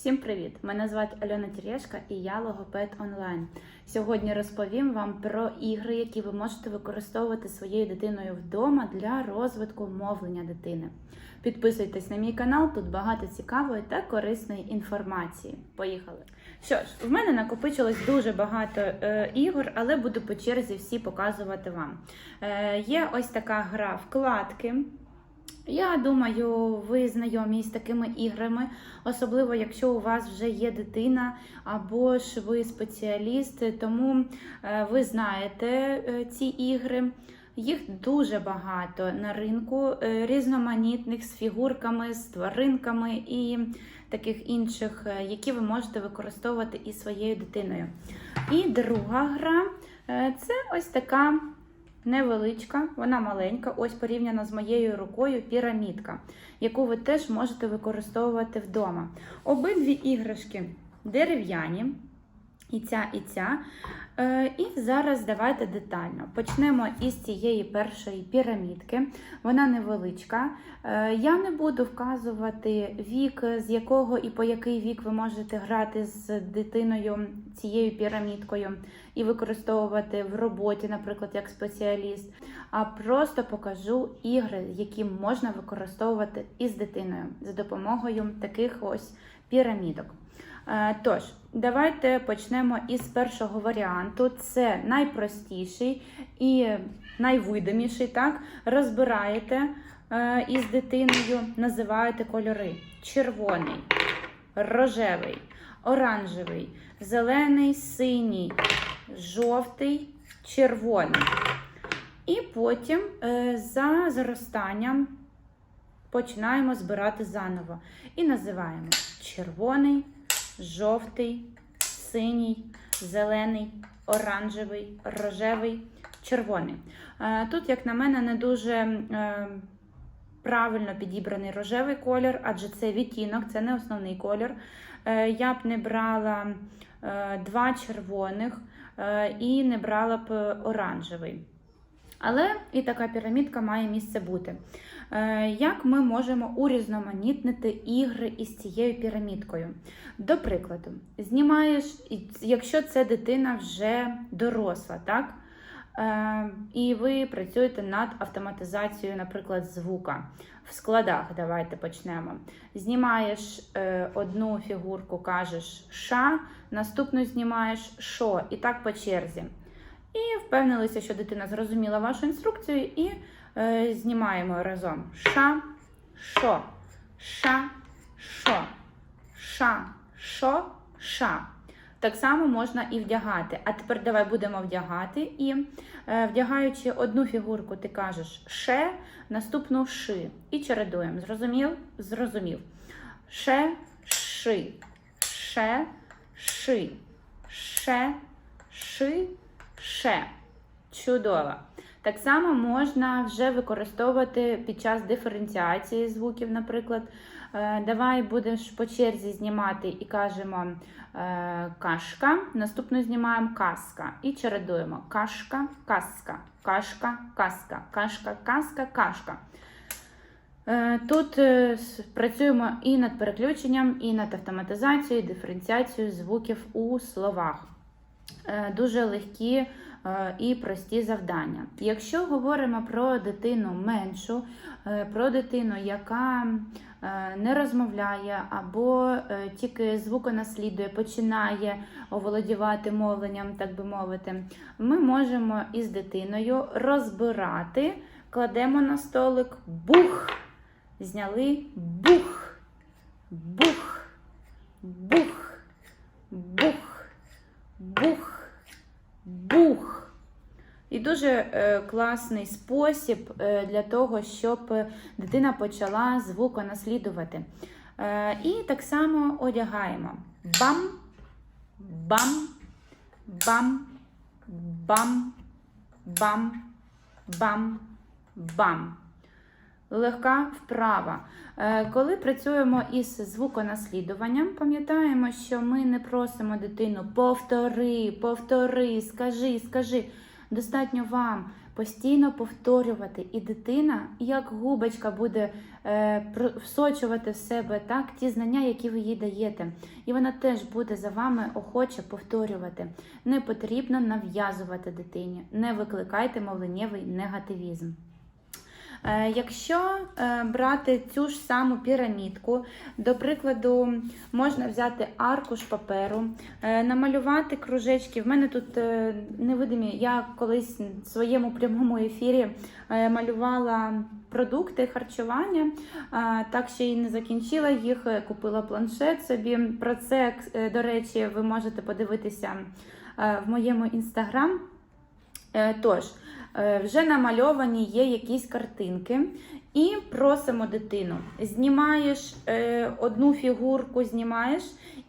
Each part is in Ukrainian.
Всім привіт! Мене звати Альона Тірєшка і я логопед онлайн. Сьогодні розповім вам про ігри, які ви можете використовувати своєю дитиною вдома для розвитку мовлення дитини. Підписуйтесь на мій канал, тут багато цікавої та корисної інформації. Поїхали! Що ж, в мене накопичилось дуже багато е, ігор, але буду по черзі всі показувати вам. Е, є ось така гра вкладки. Я думаю, ви знайомі з такими іграми, особливо якщо у вас вже є дитина або ж ви спеціаліст, тому е, ви знаєте е, ці ігри. Їх дуже багато на ринку, е, різноманітних з фігурками, з тваринками і таких інших, які ви можете використовувати із своєю дитиною. І друга гра це ось така невеличка, вона маленька, ось порівняно з моєю рукою пірамідка, яку ви теж можете використовувати вдома. Обидві іграшки дерев'яні, і ця, і ця. Е, І зараз давайте детально. Почнемо із цієї першої пірамідки. Вона невеличка. Е, Я не буду вказувати вік, з якого і по який вік ви можете грати з дитиною цією пірамідкою і використовувати в роботі, наприклад, як спеціаліст. А просто покажу ігри, які можна використовувати із дитиною за допомогою таких ось пірамідок. Е, Тож, давайте почнемо із першого варіанту. Це найпростіший і найвидиміший. Так? Розбираєте е, із дитиною, називаєте кольори: червоний, рожевий, оранжевий, зелений, синій, жовтий, червоний. І потім е, за зростанням починаємо збирати заново. І називаємо червоний жовтий, синій, зелений, оранжевий, рожевий, червоний. Е, Тут, як на мене, не дуже е, правильно підібраний рожевий колір, адже це відтінок, це не основний колір. Е, Я б не брала два червоних і не брала б оранжевий. Але і така пірамідка має місце бути. Е, Як ми можемо урізноманітнити ігри із цією пірамідкою? До прикладу, знімаєш, якщо це дитина вже доросла, так? Е, І ви працюєте над автоматизацією, наприклад, звука. В складах давайте почнемо. Знімаєш е, одну фігурку, кажеш ша, наступну знімаєш шо, і так по черзі. І впевнилися, що дитина зрозуміла вашу інструкцію, і е, знімаємо разом ша, шо, ша, шо, ша, шо, ша. Так само можна і вдягати. А тепер давай будемо вдягати. І е, вдягаючи одну фігурку, ти кажеш ше, наступну ши. І чередуємо. Зрозумів? Зрозумів. Ше, ши, ше, ши, ше, ши, ше. Чудово. Так само можна вже використовувати під час диференціації звуків, наприклад. Е, Давай будеш по черзі знімати і кажемо е, кашка. Наступну знімаємо каска. І чередуємо кашка, каска, кашка, каска, кашка, каска, кашка. Е, Тут працюємо і над переключенням, і над автоматизацією, і диференціацією звуків у словах. Е, Дуже легкі е, і прості завдання. Якщо говоримо про дитину меншу, е, про дитину, яка не розмовляє або тільки звуконаслідує, починає оволодівати мовленням, так би мовити, ми можемо із дитиною розбирати, кладемо на столик бух, зняли бух, бух, бух, бух, бух. І дуже е, класний спосіб е, для того, щоб дитина почала звуконаслідувати. Е, і так само одягаємо бам, бам, бам, бам, бам, бам, бам. Легка вправа. Коли працюємо із звуконаслідуванням, пам'ятаємо, що ми не просимо дитину повтори, повтори, скажи, скажи. Достатньо вам постійно повторювати, і дитина, як губочка, буде е, всочувати в себе так ті знання, які ви їй даєте. І вона теж буде за вами охоче повторювати. Не потрібно нав'язувати дитині, не викликайте мовленнєвий негативізм. Е, Якщо е, брати цю ж саму пірамідку, до прикладу, можна взяти аркуш паперу, е, намалювати кружечки. В мене тут невидимі, я колись в своєму прямому ефірі малювала продукти харчування, так ще й не закінчила їх, купила планшет собі. Про це, до речі, ви можете подивитися в моєму інстаграм. Е, Тож, е, вже намальовані є якісь картинки, і просимо дитину. Знімаєш е, одну фігурку, знімаєш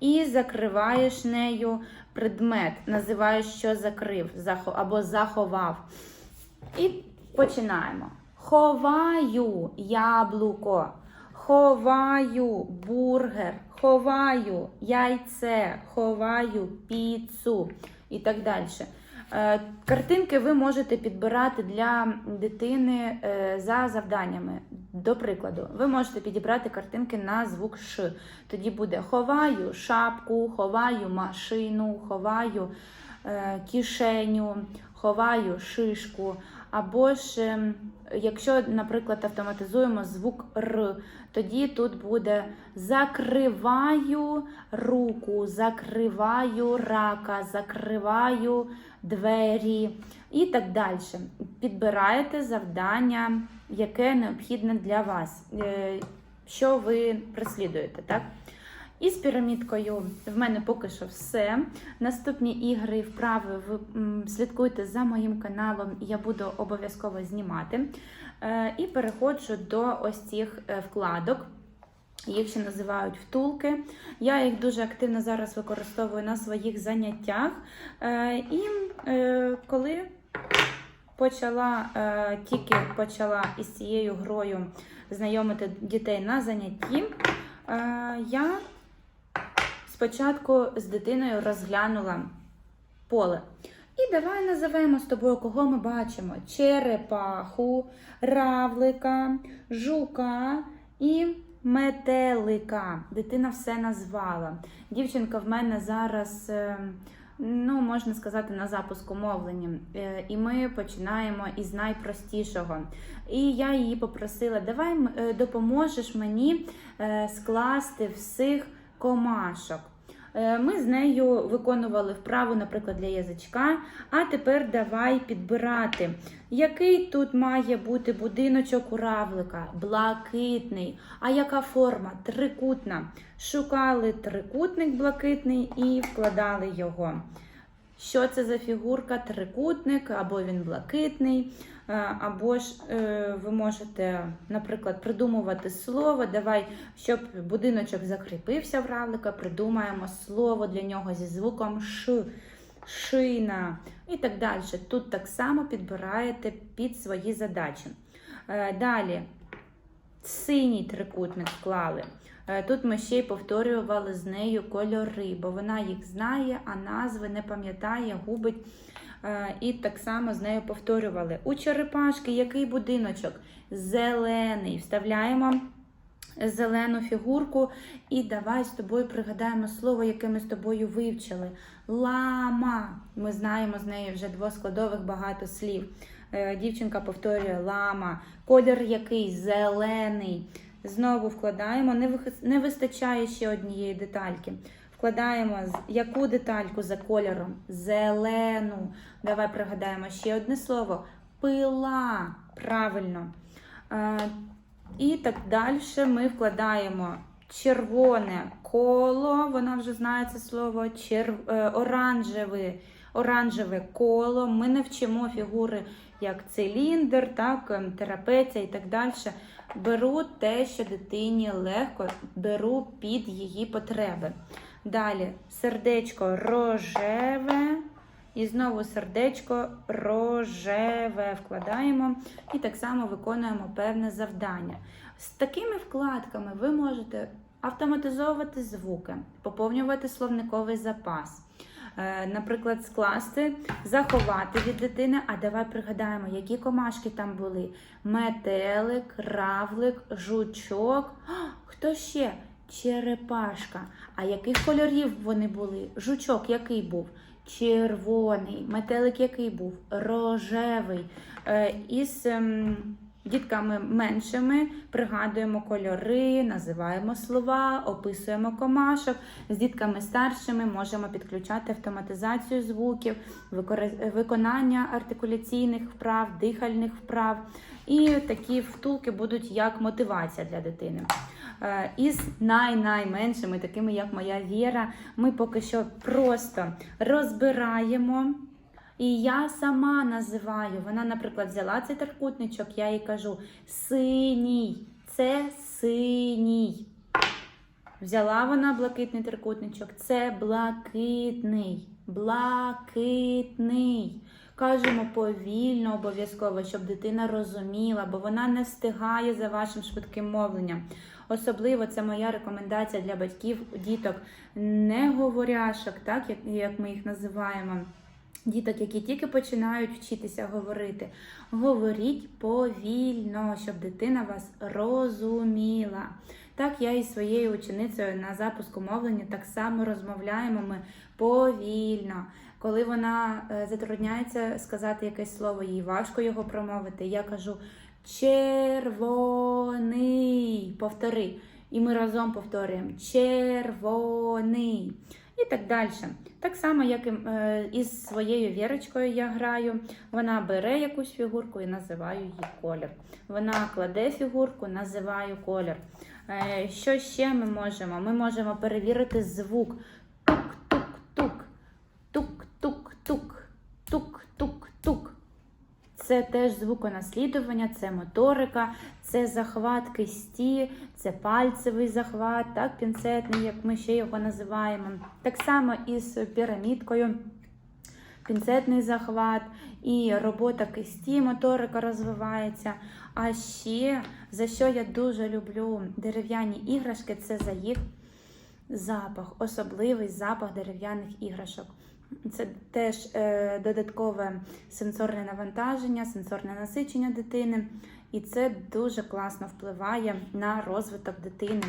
і закриваєш нею предмет, називаєш, що закрив або заховав. І починаємо. Ховаю яблуко, ховаю бургер, ховаю яйце, ховаю піцу і так далі. Е, Картинки ви можете підбирати для дитини е, за завданнями. До прикладу, ви можете підібрати картинки на звук Ш. Тоді буде ховаю шапку, ховаю машину, ховаю е, кишеню, ховаю шишку. Або ж, ем, якщо, наприклад, автоматизуємо звук Р, тоді тут буде закриваю руку, закриваю рака, закриваю двері і так далі. Підбираєте завдання, яке необхідне для вас, е, що ви преслідуєте, так? І з пірамідкою в мене поки що все. Наступні ігри вправи ви слідкуйте за моїм каналом, я буду обов'язково знімати. Е, І переходжу до ось цих е, вкладок. Їх ще називають втулки. Я їх дуже активно зараз використовую на своїх заняттях. Е, І коли почала, тільки почала із цією грою знайомити дітей на занятті, я спочатку з дитиною розглянула поле. І давай називаємо з тобою, кого ми бачимо: черепаху, равлика, жука і метелика. Дитина все назвала. Дівчинка в мене зараз, е, ну, можна сказати, на запуску мовлення. Е, І ми починаємо із найпростішого. І я її попросила: давай е, допоможеш мені скласти всіх комашок. Е, Ми з нею виконували вправу, наприклад, для язичка. А тепер давай підбирати, який тут має бути будиночок у равлика? Блакитний. А яка форма? Трикутна. Шукали трикутник блакитний і вкладали його. Що це за фігурка? Трикутник, або він блакитний, або ж е, ви можете, наприклад, придумувати слово. Давай, щоб будиночок закріпився в равлика, придумаємо слово для нього зі звуком Ш, шина і так далі. Тут так само підбираєте під свої задачі. Е, Далі синій трикутник вклали. Е, Тут ми ще й повторювали з нею кольори, бо вона їх знає, а назви не пам'ятає, губить. Е, І так само з нею повторювали. У черепашки який будиночок? Зелений. Вставляємо зелену фігурку і давай з тобою пригадаємо слово, яке ми з тобою вивчили. Лама. Ми знаємо з нею вже двоскладових багато слів. Е, Дівчинка повторює лама. Колір який? Зелений. Знову вкладаємо, не вистачає ще однієї детальки. Вкладаємо яку детальку за кольором? Зелену. Давай пригадаємо ще одне слово. Пила. Правильно. Е, І так далі ми вкладаємо червоне коло, вона вже знає це слово, чер... е, оранжеве, оранжеве коло. Ми не вчимо фігури як циліндр, так, ем, трапеція і так далі. Беру те, що дитині легко, беру під її потреби. Далі сердечко рожеве. І знову сердечко рожеве вкладаємо і так само виконуємо певне завдання. З такими вкладками ви можете автоматизовувати звуки, поповнювати словниковий запас, Е, Наприклад, скласти, заховати від дитини. А давай пригадаємо, які комашки там були: метелик, равлик, жучок. Хто ще? Черепашка. А яких кольорів вони були? Жучок який був? Червоний. Метелик який був? Рожевий. Е, Із ем, дітками меншими пригадуємо кольори, називаємо слова, описуємо комашок. З дітками старшими можемо підключати автоматизацію звуків, виконання артикуляційних вправ, дихальних вправ. І такі втулки будуть як мотивація для дитини. Е, Із най-найменшими, такими як моя Віра, ми поки що просто розбираємо. І я сама називаю. Вона, наприклад, взяла цей трикутничок, я їй кажу синій, це синій. Взяла вона блакитний трикутничок, це блакитний, блакитний. Кажемо повільно, обов'язково, щоб дитина розуміла, бо вона не встигає за вашим швидким мовленням. Особливо це моя рекомендація для батьків, діток не говоряшок, так як, як ми їх називаємо. Діток, які тільки починають вчитися говорити, говоріть повільно, щоб дитина вас розуміла. Так, я із своєю ученицею на запуску мовлення так само розмовляємо ми повільно. Коли вона е, затрудняється сказати якесь слово, їй важко його промовити, я кажу червоний. Повтори. І ми разом повторюємо червоний. І так далі. Так само, як і е, із своєю вірочкою я граю. Вона бере якусь фігурку і називаю її колір. Вона кладе фігурку, називаю колір. Е, Що ще ми можемо? Ми можемо перевірити звук. Це теж звуконаслідування, це моторика, це захват кисті, це пальцевий захват, так, пінцетний, як ми ще його називаємо. Так само із пірамідкою, пінцетний захват і робота кисті, моторика розвивається. А ще за що я дуже люблю дерев'яні іграшки, це за їх запах, особливий запах дерев'яних іграшок. Це теж е, додаткове сенсорне навантаження, сенсорне насичення дитини, і це дуже класно впливає на розвиток дитини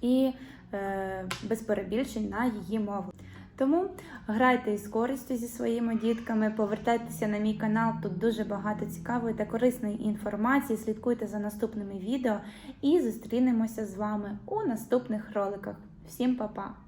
і е, без перебільшень на її мову. Тому грайте із користю зі своїми дітками, повертайтеся на мій канал. Тут дуже багато цікавої та корисної інформації. Слідкуйте за наступними відео і зустрінемося з вами у наступних роликах. Всім па-па!